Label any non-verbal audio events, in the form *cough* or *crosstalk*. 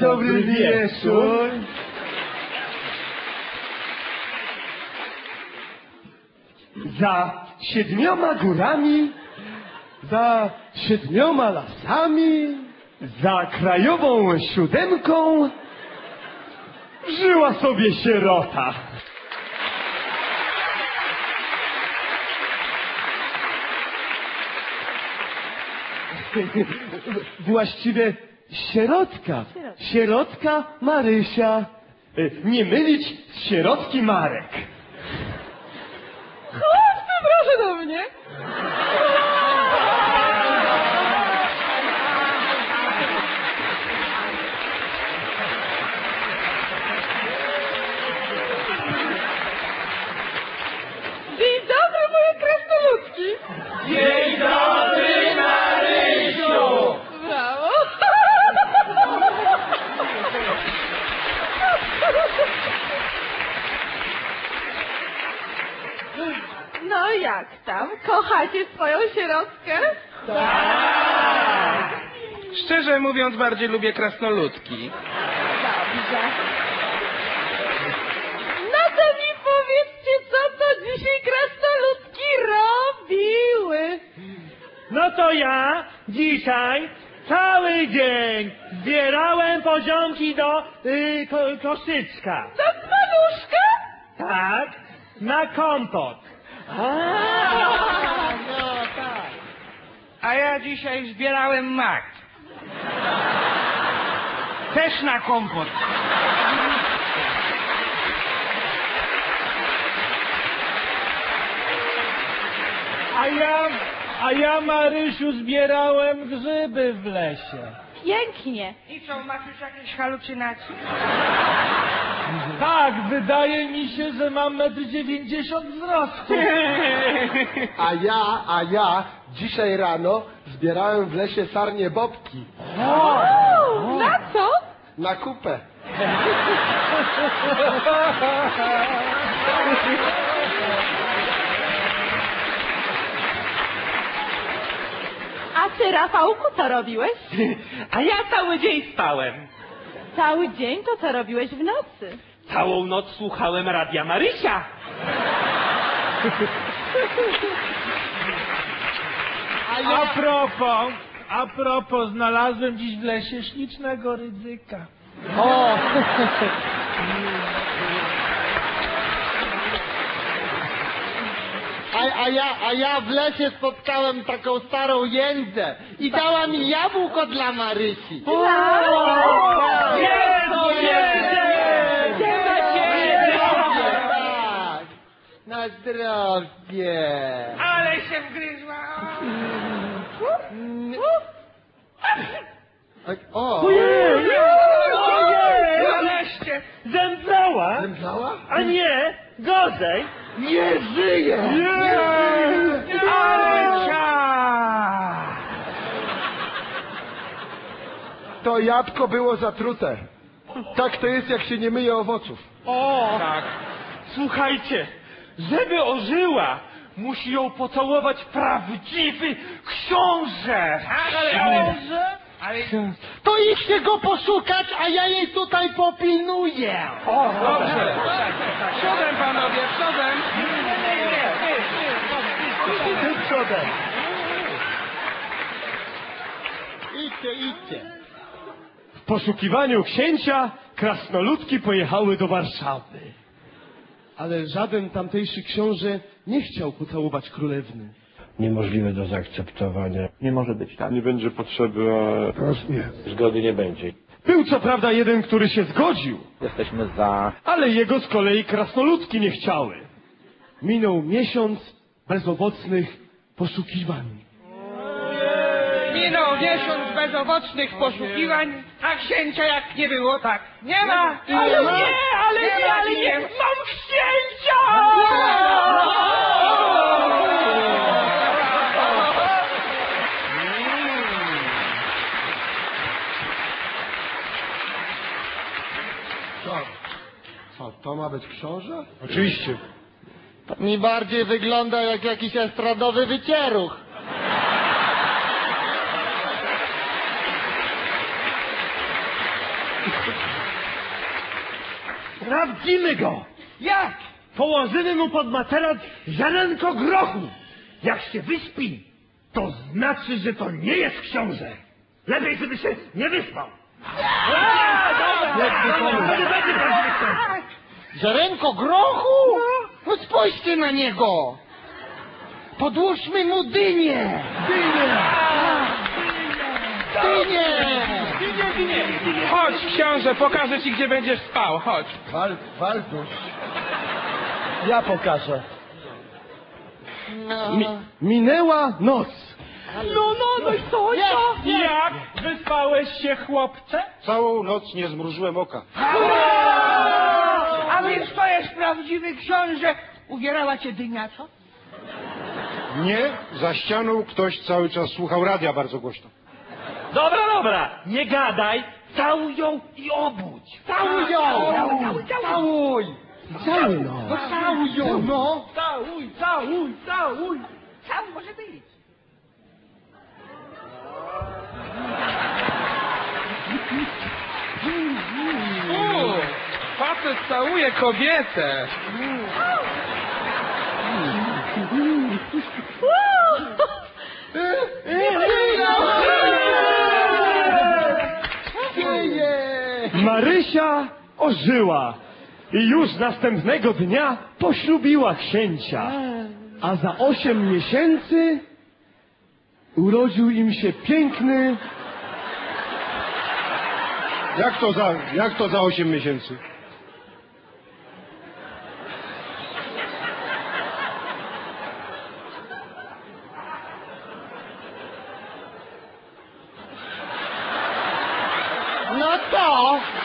Dobry wieczór. Za siedmioma górami, za siedmioma lasami, za krajową siódemką żyła sobie sierota. *laughs* Właściwie sierotka. Sierotka Marysia. Y, Nie mylić z sierotki Marek. Chodź proszę do mnie. Dzień dobry, moje krasnoludki. Dzień dobry, Marysiu! Brawo. No jak tam? Kochacie swoją sierotkę? Szczerze mówiąc, bardziej lubię krasnoludki. Dobrze. No to mi powiedzcie, co to dzisiaj krasnoludki robiły? No to ja dzisiaj cały dzień zbierałem poziomki do y, ko, koszyczka. Do paluszka? Tak, na kompot. A ja dzisiaj zbierałem mak. Też na kompot. A ja, a ja Marysiu zbierałem grzyby w lesie. Pięknie. I co, masz już jakieś halucynacje? Tak, wydaje mi się, że mam metr dziewięćdziesiąt wzrostu. A ja, a ja dzisiaj rano zbierałem w lesie sarnie bobki O, na co? na kupę. *laughs* ty, Rafałku, co robiłeś? *laughs* A ja cały dzień spałem. Cały dzień to co robiłeś w nocy? Całą noc słuchałem Radia Marysia. *laughs* A propos, a propos, znalazłem dziś w lesie ślicznego ryzyka. O! *laughs* A, ja, a ja w lesie spotkałem taką starą jędzę i dała mi jabłko dla Marysi. Jezu, Nie Tak, na zdrowie. Ale się wgryzła. O! Wreszcie. Zemdlała? Zemdlała? A nie, gorzej. Nie żyje! Ale czas. To jabłko było zatrute. Tak to jest, jak się nie myje owoców. O, Tak. słuchajcie, żeby ożyła, musi ją pocałować prawdziwy książę. Tak, ale, ale, ale, To idźcie go poszukać, a ja jej tutaj popilnuję. O, dobrze. Przodem, panowie, Idźcie, idźcie. W poszukiwaniu księcia krasnoludki pojechały do Warszawy. Ale żaden tamtejszy książę nie chciał pocałować królewny. niemożliwe do zaakceptowania. Nie może być tak. Nie będzie potrzeby, a zgody nie będzie. Był co prawda jeden, który się zgodził, Jesteśmy za. ale jego z kolei krasnoludki nie chciały. Minął miesiąc bezowocnych poszukiwań. Minął miesiąc bezowocnych poszukiwań, a księcia jak nie było, tak nie ma. Ale nie, ale Nie ale nie nie, ma. mam księcia! Co? Co, to ma być książę? Oczywiście. Mi bardziej wygląda jak jakiś estradowy wycieruch. Sprawdzimy go! Jak? Położymy mu pod materac ziarenko grochu! Jak się wyśpi, to znaczy, że to nie jest książę! Lepiej, żeby się nie wyspał! Będzie prawdziwy książę! Ziarenko grochu? No spójrzcie na niego! Podłóżmy mu dynię! Dynie! Dynię! Chodź, książę, pokażę ci, gdzie będziesz spał. Chodź. Wal, Walduś. Ja pokażę. No. Mi, minęła noc. No, no, no i co, i co? Jak? Wyspałeś się, chłopcze? Całą noc nie zmrużyłem oka. A więc to jest prawdziwy książę. Uwierała cię dynia, co? Nie, za ścianą ktoś cały czas słuchał radia bardzo głośno. Dobra, dobra, nie gadaj, całuj ją i obudź. Całuj ją! Całuj, całuj. Całuj no! No całuj ją, no! Całuj, całuj, całuj. Całuj może być. Facet całuje kobietę. Marysia ożyła i już następnego dnia poślubiła księcia. A za osiem miesięcy urodził im się piękny, Jak to za, jak to za 8 miesięcy? No to!